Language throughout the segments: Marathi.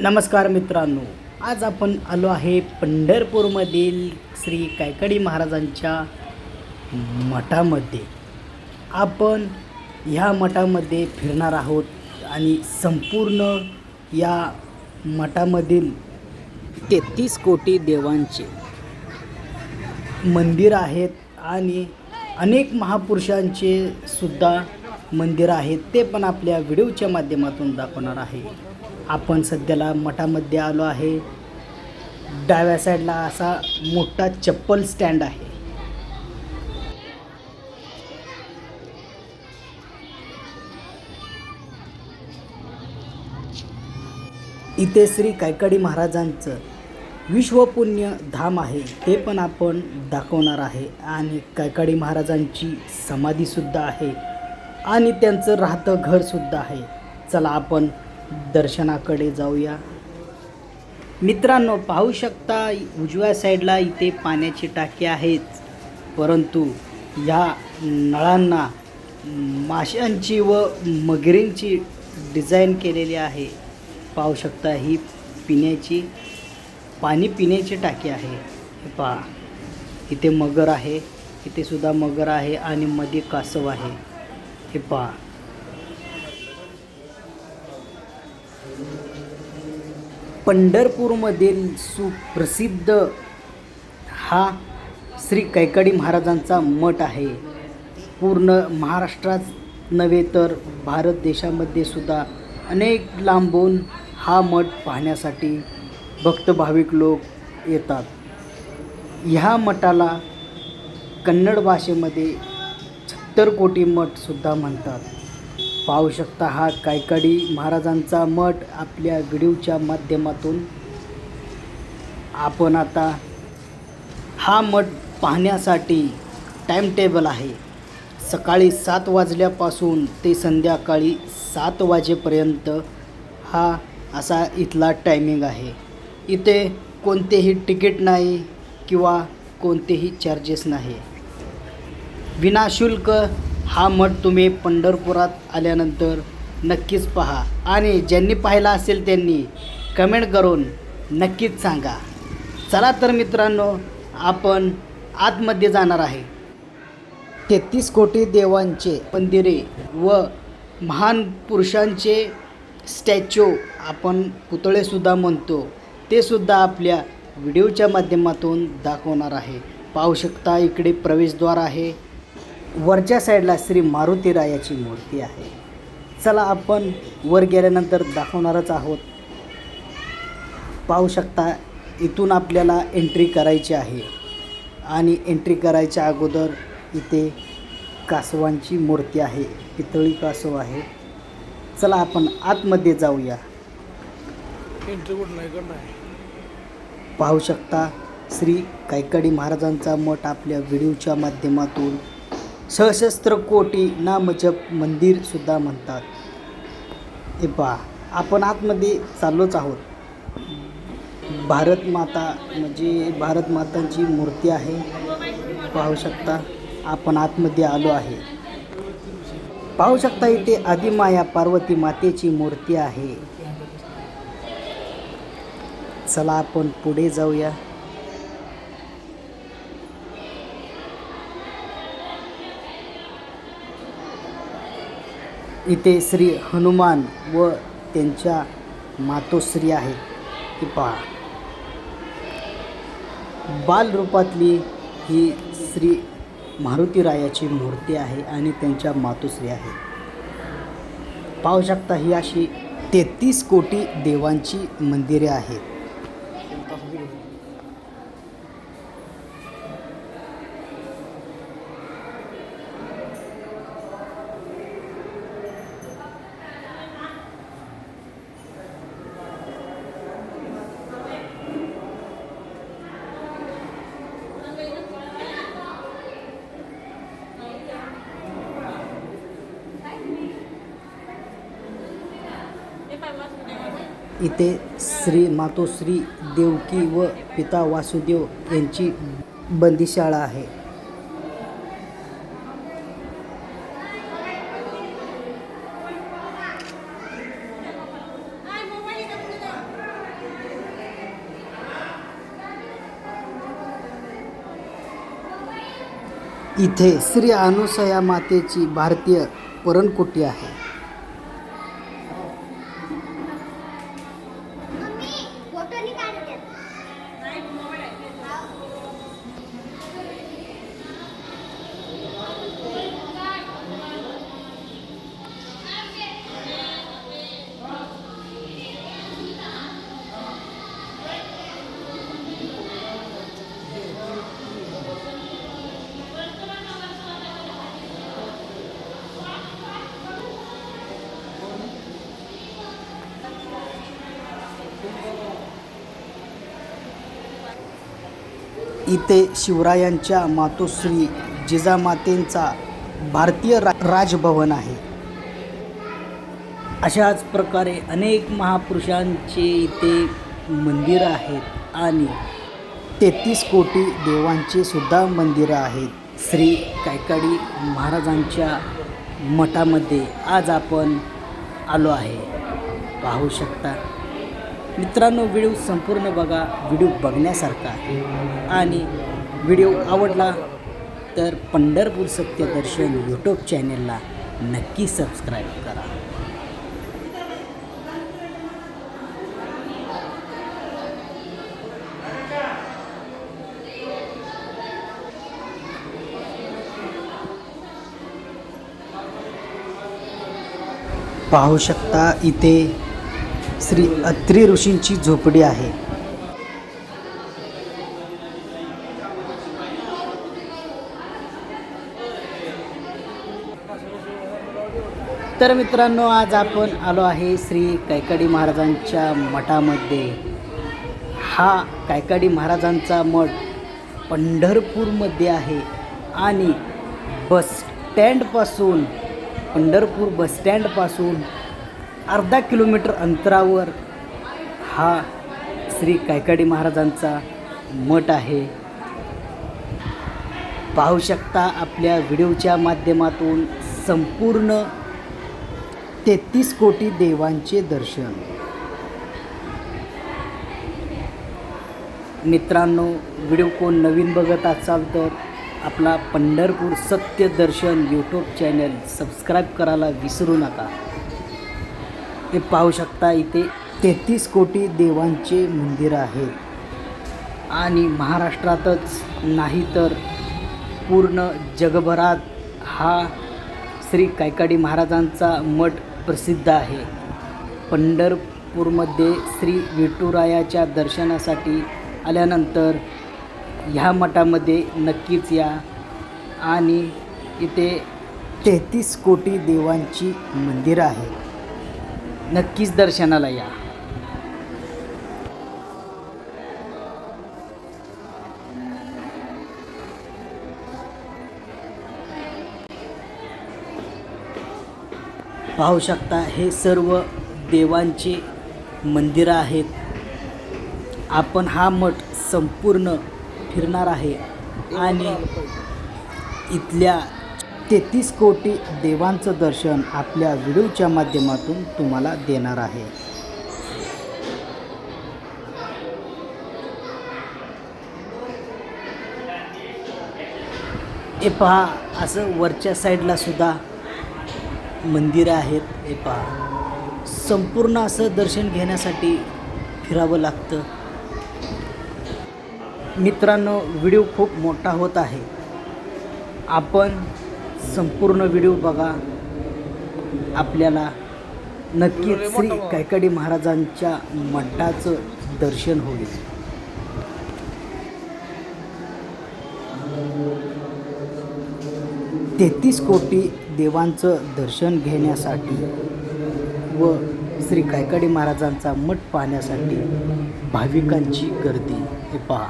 नमस्कार मित्रांनो आज आपण आलो आहे पंढरपूरमधील श्री कायकडी महाराजांच्या मठामध्ये. आपण ह्या मठामध्ये फिरणार आहोत आणि संपूर्ण या मठामधील तेहतीस कोटी देवांचे मंदिर आहेत आणि अनेक महापुरुषांचे सुद्धा मंदिर आहेत. ते पण आपल्या व्हिडिओच्या माध्यमातून दाखवणार आहे. आपण सध्याला मठामध्ये आलो आहे. डाव्या साईडला असा मोठा चप्पल स्टँड आहे. इथे श्री कायकाडी महाराजांचं विश्वपुण्य धाम आहे. ते पण आपण दाखवणार आहे. आणि कैकाडी महाराजांची समाधीसुद्धा आहे. आणि त्यांचं राहतं घरसुद्धा आहे. चला आपण दर्शनाकडे जाऊया. मित्रांनो पाहू शकता उजव्या साईडला इथे पाण्याची टाकी आहेत. परंतु या नळांना माशांची व मगरींची डिझाईन केलेली आहे. पाहू शकता ही पिण्याची पाणी पिण्याची टाकी आहे. हे पहा. इथे मगर आहे. इथे सुद्धा मगर आहे आणि मध्ये कासव आहे. हे पहा. पंढरपूरमधील सुप्रसिद्ध हा श्री कैकाडी महाराजांचा मठ आहे. पूर्ण महाराष्ट्रात नव्हे तर भारत देशामध्ये सुद्धा अनेक लांबून हा मठ पाहण्यासाठी भक्त भाविक लोक येतात. ह्या मठाला कन्नड भाषेमध्ये छत्तर कोटी मठसुद्धा म्हणतात. पाहू शकता हा कायकाडी महाराजांचा मठ आपल्या व्हिडिओच्या माध्यमातून. आपण आता हा मठ पाहण्यासाठी टाईमटेबल आहे. सकाळी सात वाजल्यापासून ते संध्याकाळी सात वाजेपर्यंत हा असा इथला टायमिंग आहे. इथे कोणतेही तिकीट नाही किंवा कोणतेही चार्जेस नाही. विनाशुल्क हा मठ तुम्ही पंढरपुरात आल्यानंतर नक्कीच पहा. आणि ज्यांनी पाहिला असेल त्यांनी कमेंट करून नक्कीच सांगा. चला तर मित्रांनो आपण आतमध्ये जाणार आहे. तेहतीस कोटी देवांचे मंदिरे व महान पुरुषांचे स्टॅच्यू आपण पुतळेसुद्धा म्हणतो. ते सुद्धा आपल्या व्हिडिओच्या माध्यमातून दाखवणार आहे. पाहू शकता इकडे प्रवेशद्वार आहे. वरच्या साईडला श्री मारुतीरायाची मूर्ती आहे. चला आपण वर गेल्यानंतर दाखवणारच आहोत. पाहू शकता इथून आपल्याला एंट्री करायची आहे. आणि एंट्री करायच्या अगोदर इथे कासवांची मूर्ती आहे. पितळी कासव आहे. चला आपण आतमध्ये जाऊया. एंट्री कुठं नाही पाहू शकता श्री कैकडी महाराजांचा मठ आपल्या व्हिडिओच्या माध्यमातून. सशस्त्र कोटी नामजप मंदिरसुद्धा म्हणतात. हे पहा आपण आतमध्ये चाललोच आहोत. भारत माता म्हणजे भारत मातांची मूर्ती आहे. पाहू शकता आपण आतमध्ये आलो आहे. पाहू शकता इथे आदिमाया पार्वती मातेची मूर्ती आहे. चला आपण पुढे जाऊया. इथे श्री हनुमान व त्यांच्या मातोश्री आहे. ती पहा. बालरूपातली ही श्री मारुतीरायाची मूर्ती आहे आणि त्यांच्या मातोश्री आहे. पाहू शकता ही अशी तेहतीस कोटी देवांची मंदिरे आहेत. 到他这个地方。इथे श्री मातोश्री देवकी व पिता वासुदेव यांची बंदीशाळा आहे. इथे श्री अनुसया मातेची भारतीय परणकुटी आहे. इथे शिवरायांच्या मातोश्री जिजामातेंचा भारतीय रा राजभवन आहे. अशाच प्रकारे अनेक महापुरुषांचे इथे मंदिरं आहेत आणि तेहतीस कोटी देवांचे सुद्धा मंदिरं आहेत. श्री कायकाडी महाराजांच्या मठामध्ये आज आपण आलो आहे. पाहू शकता. मित्रांनो व्हिडिओ संपूर्ण बघा. व्हिडिओ बघण्यासारखा आणि व्हिडिओ आवडला तर पंढरपूर सत्यदर्शन यूट्यूब चॅनेलला नक्की सबस्क्राईब करा. पाहू शकता इथे श्री अत्री ऋषींची झोपडी आहे. तर मित्रांनो आज आपण आलो आहे श्री कैकाडी महाराजांच्या मठामध्ये. हा कैकाडी महाराजांचा मठ पंढरपूरमध्ये आहे आणि बस स्टँडपासून पंढरपूर बस स्टँडपासून अर्धा किलोमीटर अंतरावर हा श्री कायकाडी महाराजांचा मठ आहे. पाहू शकता आपल्या व्हिडिओच्या माध्यमातून संपूर्ण तेहतीस कोटी देवांचे दर्शन. मित्रांनो व्हिडिओ कोण नवीन बघत असाल तर आपला पंढरपूर सत्य दर्शन यूट्यूब चॅनल सबस्क्राईब करायला विसरू नका. हे पाहू शकता इथे तेहतीस कोटी देवांचे मंदिर आहेत आणि महाराष्ट्रातच नाही तर पूर्ण जगभरात हा श्री कायकाडी महाराजांचा मठ प्रसिद्ध आहे. पंढरपूरमध्ये श्री विठुरायाच्या दर्शनासाठी आल्यानंतर ह्या मठामध्ये नक्कीच या. आणि इथे तेहतीस कोटी देवांची मंदिरं आहेत. नक्कीच दर्शनाला या. पाहू शकता हे सर्व देवांचे मंदिरं आहेत. आपण हा मठ संपूर्ण फिरणार आहे. आणि इथल्या तेहतीस कोटी देवांचं दर्शन आपल्या व्हिडिओच्या माध्यमातून तुम्हाला देणार आहे. हे पहा असं वरच्या साईडला सुद्धा मंदिरं आहेत. हे पहा. संपूर्ण असं दर्शन घेण्यासाठी फिरावं लागतं. मित्रांनो व्हिडिओ खूप मोठा होत आहे. आपण संपूर्ण व्हिडिओ बघा. आपल्याला नक्कीच श्री कैकाडी महाराजांच्या मठाचं दर्शन होईल. तेहतीस कोटी देवांचं दर्शन घेण्यासाठी व श्री कैकाडी महाराजांचा मठ पाहण्यासाठी भाविकांची गर्दी. हे पहा.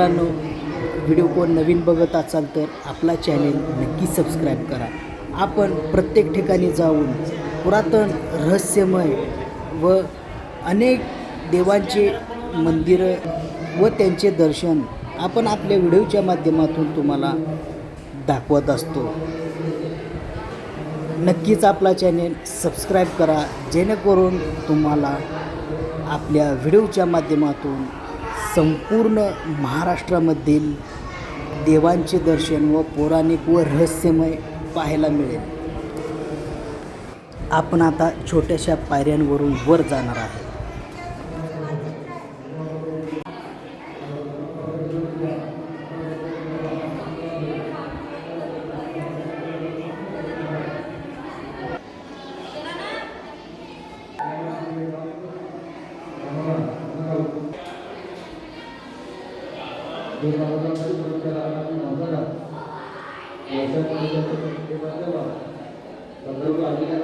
मित्रांनो व्हिडिओ कोण नवीन बघत असाल तर आपला चॅनेल नक्की सबस्क्राईब करा. आपण प्रत्येक ठिकाणी जाऊन पुरातन रहस्यमय व अनेक देवांचे मंदिरं व त्यांचे दर्शन आपण आपल्या व्हिडिओच्या माध्यमातून तुम्हाला दाखवत असतो. नक्कीच आपला चॅनेल सबस्क्राईब करा जेणेकरून तुम्हाला आपल्या व्हिडिओच्या माध्यमातून संपूर्ण महाराष्ट्रामधील देवांचे दर्शन व पौराणिक व रहस्यमय पाहायला मिळेल. आपण आता छोट्याशा पायऱ्यांवरून वर जाणार आहोत.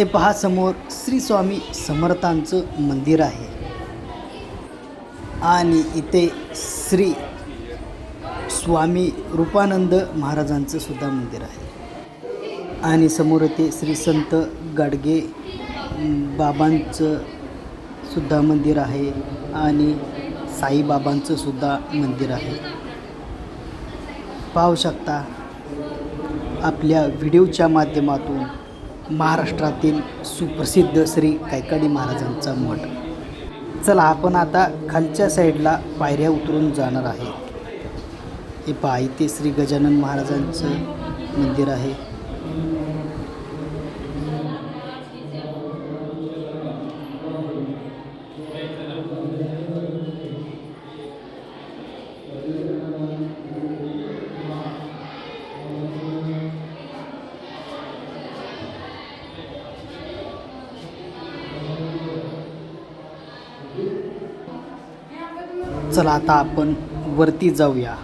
हे पहा समोर श्री स्वामी समर्थांचं मंदिर आहे. आणि इथे श्री स्वामी रूपानंद महाराजांचं सुद्धा मंदिर आहे. आणि समोर इथे श्री संत गाडगे बाबांचं सुद्धा मंदिर आहे आणि साईबाबांचं सुद्धा मंदिर आहे. पाहू शकता आपल्या व्हिडिओच्या माध्यमातून महाराष्ट्रातील सुप्रसिद्ध श्री कायकाडी महाराजांचा मठ. चला आपण आता खालच्या साईडला पायऱ्या उतरून जाणार आहे. हे पहा इथे श्री गजानन महाराजांचं मंदिर आहे. चला आता आपण वरती जाऊया.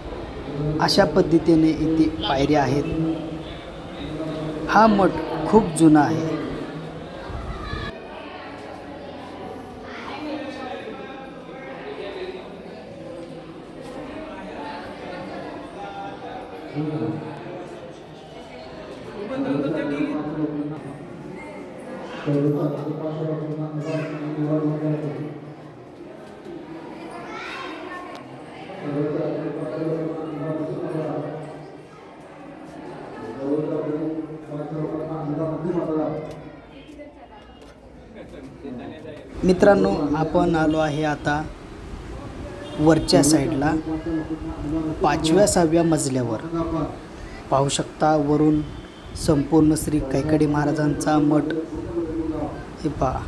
अशा पद्धतीने इथे पायऱ्या आहेत. हा मठ खूप जुना आहे. मित्रांनो आपण आलो आहे आता वरच्या साईडला पाचव्या सहाव्या मजल्यावर. पाहू शकता वरून संपूर्ण श्री कैकडी महाराजांचा मठ. हे पहा.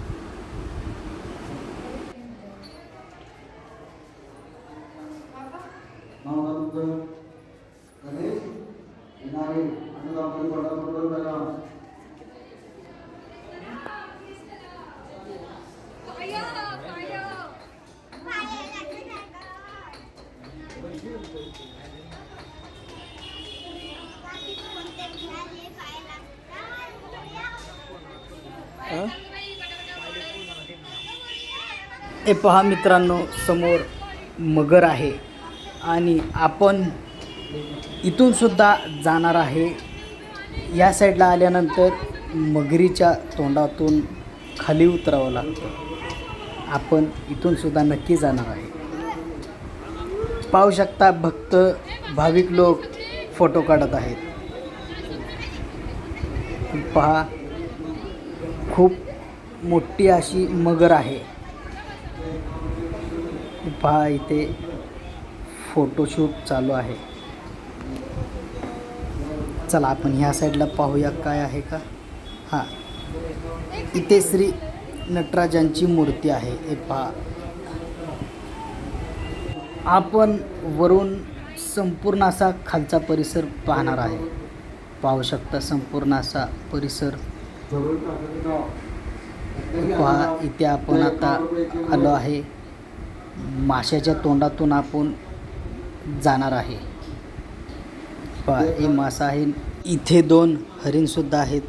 हे? पहा मित्रांनो समोर मगर आहे. आणि आपण इथून सुद्धा जाणार आहे. या साईडला आल्यानंतर मगरीच्या तोंडातून खाली उतरावं लागतं. आपण इथून सुद्धा नक्की जाणार आहे. पाहू शकता भक्त भाविक लोक फोटो काढत आहेत. पहा खूप मोठी अशी मगर आहे. पहा इथे फोटोशूट चालू आहे. चला आपण ह्या साईडला पाहूया काय आहे का? हां. इथे श्री नटराजांची मूर्ती आहे. हे पहा. आपण वरून संपूर्ण असा खालचा परिसर पाहणार आहे. पाहू शकता संपूर्ण असा परिसर. पहा इथे आपण आता आलो आहे. माशाच्या तोंडातून आपण जाणार आहे. पहा हे मासा आहे. इथे दोन हरिणसुद्धा आहेत.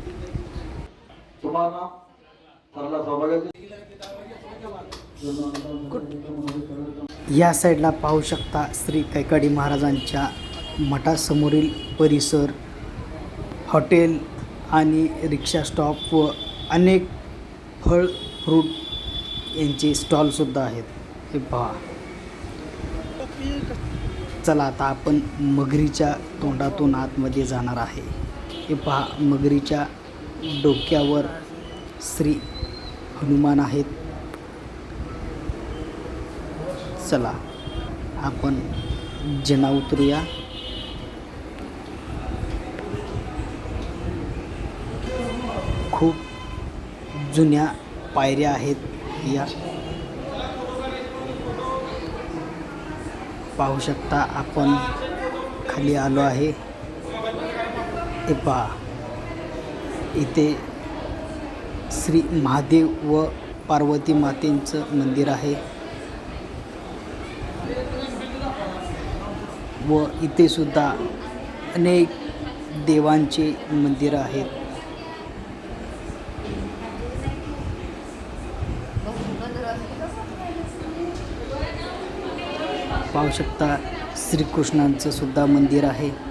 या साईडला पाहू शकता श्री कैकाडी महाराजांच्या मठासमोरील परिसर हॉटेल आणि रिक्षा स्टॉप व अनेक फळ फ्रूट यांचे स्टॉलसुद्धा आहेत. हे पहा. चला आता आपण मगरीच्या तोंडातून आतमध्ये जाणार आहे. हे पहा मगरीच्या डोक्यावर श्री हनुमान आहेत. चला आपण जिना उतरूया. खूप जुन्या पायऱ्या आहेत या. पाहू शकता आपण खाली आलो आहे. हे पहा इथे श्री महादेव व पार्वती मातेंचं मंदिर आहे. व इथे सुद्धा अनेक देवांचे मंदिर आहेत. पाहू शकता श्रीकृष्णांचं सुद्धा मंदिर आहे.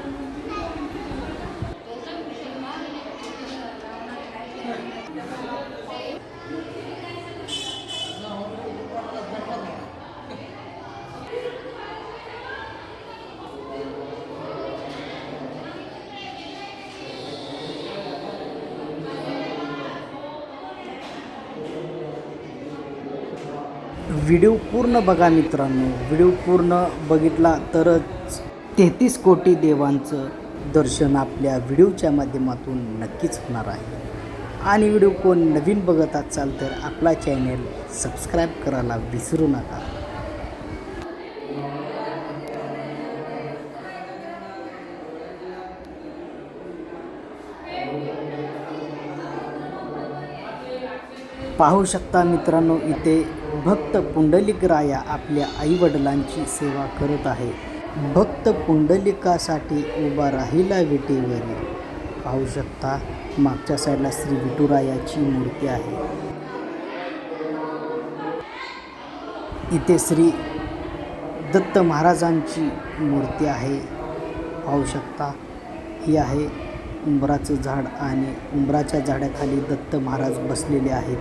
व्हिडिओ पूर्ण बघा मित्रांनो. व्हिडिओ पूर्ण बघितला तरच तेहतीस कोटी देवांचं दर्शन आपल्या व्हिडिओच्या माध्यमातून नक्कीच होणार आहे. आणि व्हिडिओ कोण नवीन बघत असाल तर आपला चॅनेल सबस्क्राईब करायला विसरू नका. पाहू शकता मित्रांनो इथे भक्त पुंडलिकराया आपल्या आईवडिलांची सेवा करत आहे. भक्त पुंडलिकासाठी उभा राहिला विटेवरील पाहू शकता मागच्या साईडला श्री विठुरायाची मूर्ती आहे. इथे श्री दत्त महाराजांची मूर्ती आहे. पाहू शकता ही आहे उंबराचं झाड आणि उंबराच्या झाडाखाली दत्त महाराज बसलेले आहेत.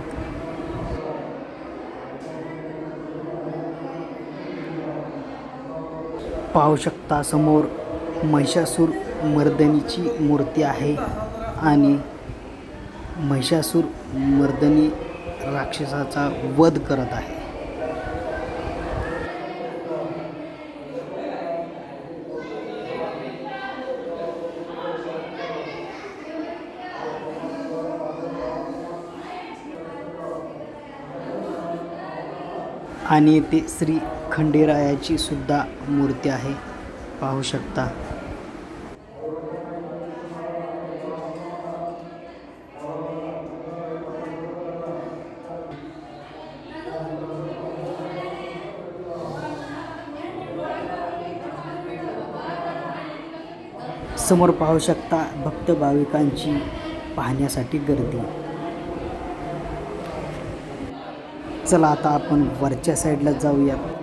पाहू शकता समोर महिषासूर मर्दनीची मूर्ती आहे आणि महिषासूर मर्दनी राक्षसाचा वध करत आहे. आणि ते श्री खंडेरायाची सुद्धा मूर्ती आहे. पाहू शकता. समोर पाहू शकता भक्त भाविकांची पाहण्यासाठी गर्दी. चला आता आपण वरच्या साईडला जाऊयात.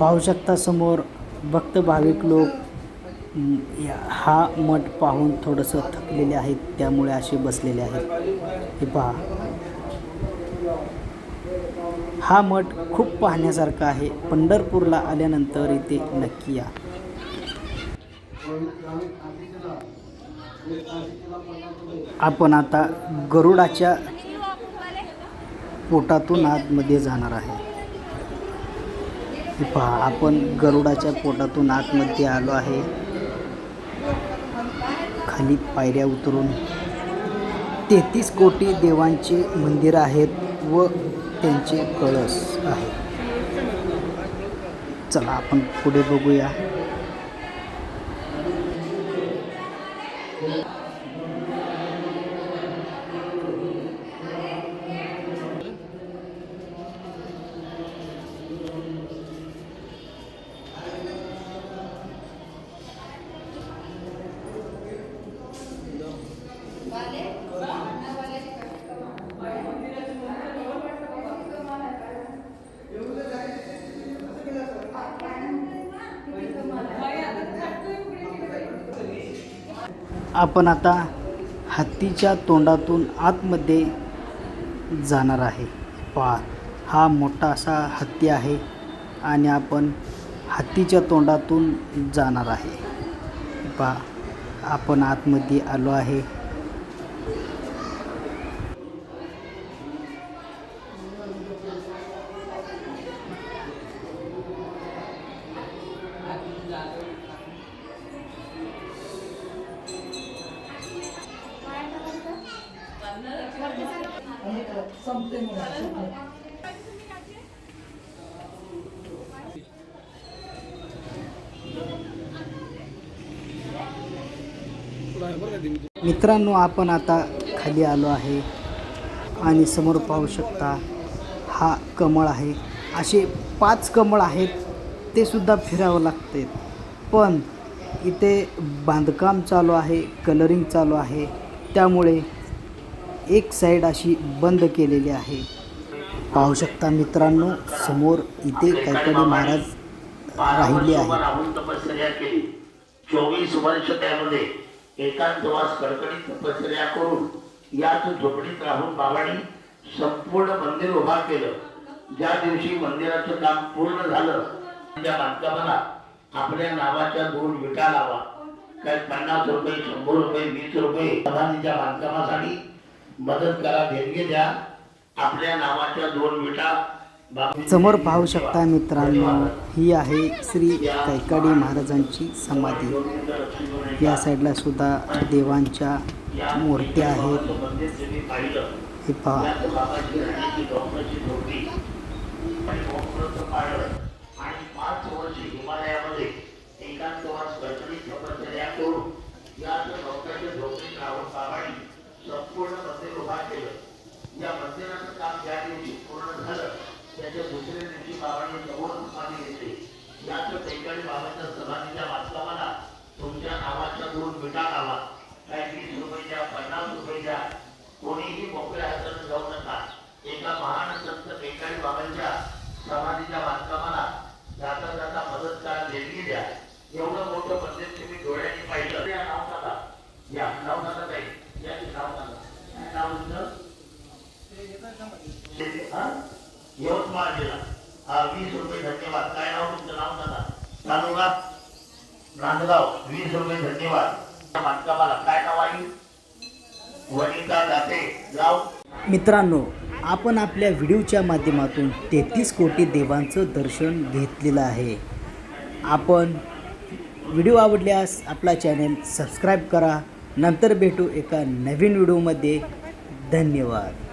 पाहू शकता समोर भक्त भाविक लोक हा मठ पाहून थोडंसं थकलेले आहेत त्यामुळे असे बसलेले आहेत. हे पहा. हा मठ खूप पाहण्यासारखा आहे. पंढरपूरला आल्यानंतर इथे नक्की या. आपण आता गरुडाच्या पोटातून आतमध्ये जाणार आहे. पहा आपण गरुडाच्या पोटातून आतमध्ये आलो आहे. खाली पायऱ्या उतरून तेहतीस कोटी देवांचे मंदिर आहेत व त्यांचे कळस आहेत चला आपण पुढे बघूया. आपण आता हत्तीच्या तोंडातून आतमध्ये जाणार आहे. पहा हा मोठा असा हत्ती आहे आणि आपण हत्तीच्या तोंडातून जाणार आहे. पहा आपण आतमध्ये आलो आहे. मित्रांनो आपण आता खाली आलो आहे आणि समोर पाहू शकता हा कमळ आहे. असे पाच कमळ आहेत ते सुद्धा फिरावं लागते. पण इथे बांधकाम चालू आहे कलरिंग चालू आहे. त्यामुळे एक साईड अशी बंद केलेली आहे. पाहू शकता मित्रांनो समोर इथे कैकडी महाराज राहिले आहे चोवीस वर्ष त्यामध्ये एकांतवास कडकडीत तपश्चर्या करून याच झोपडीत राहून बाबांनी संपूर्ण मंदिर उभा केलं. ज्या दिवशी मंदिराचं काम पूर्ण झालं त्या बांधकामाला आपल्या नावाच्या दोन विटा लावा. काय पन्नास रुपये शंभर रुपये वीस रुपये सभानीच्या बांधकामासाठी मदत करा देणगी द्या. आपल्या नावाच्या दोन विटा समोर पाहू शकता मित्रांनो ही आहे श्री कैकाडी महाराजांची समाधी. या साईडला सुद्धा देवांच्या मूर्त्या आहेत. हे पहा त्यात बाबाची राहण्याची डॉक्टरची झोपडी आणि डॉक्टरचं पाळलं आणि पाच वर्ष हिमालयामध्ये एकांतवास कडकडीत तपश्चर्या करून याच डॉक्टरच्या झोपडीत राहून बाबांनी संपूर्ण मंदिर उभा केलं या मंदिराचं काम ज्या दिवशी पूर्ण झालं त्याच्या दुसऱ्या दिवशी बाबांनी समोर समाधी घेतली याच टेकाडी बाबाच्या समाधीच्या बांधकामाला तुमच्या नावाच्या दोन विटा लावा काय वीस रुपये द्या पन्नास रुपये द्या कोणीही मोकळ्या हाताने जाऊ नका. एका महान संत टेकाडी बाबांच्या समाधीच्या बांधकामाला जाता जाता मदत करा देणगी द्या एवढं मोठं मंदिर तुम्ही डोळ्यांनी पाहिलं या नाव टाका या नाव टाका काही या की नाव टाका काय नाव तुमचं शेती- हा? यवतमाळ जिल्हा हा वीस रुपये धन्यवाद काय नाव तुमचं नाव सांगा तालुका नांदगाव वीस रुपये धन्यवाद त्या बांधकामाला काय नाव आहे वनिता दाते गाव मित्रांनो आपण आपल्या व्हिडिओच्या माध्यमातून तेहतीस कोटी देवांचं दर्शन घेतलेलं आहे. आपण व्हिडिओ आवडल्यास आपला चॅनल सबस्क्राईब करा. नंतर भेटू एका नवीन व्हिडिओमध्ये. धन्यवाद.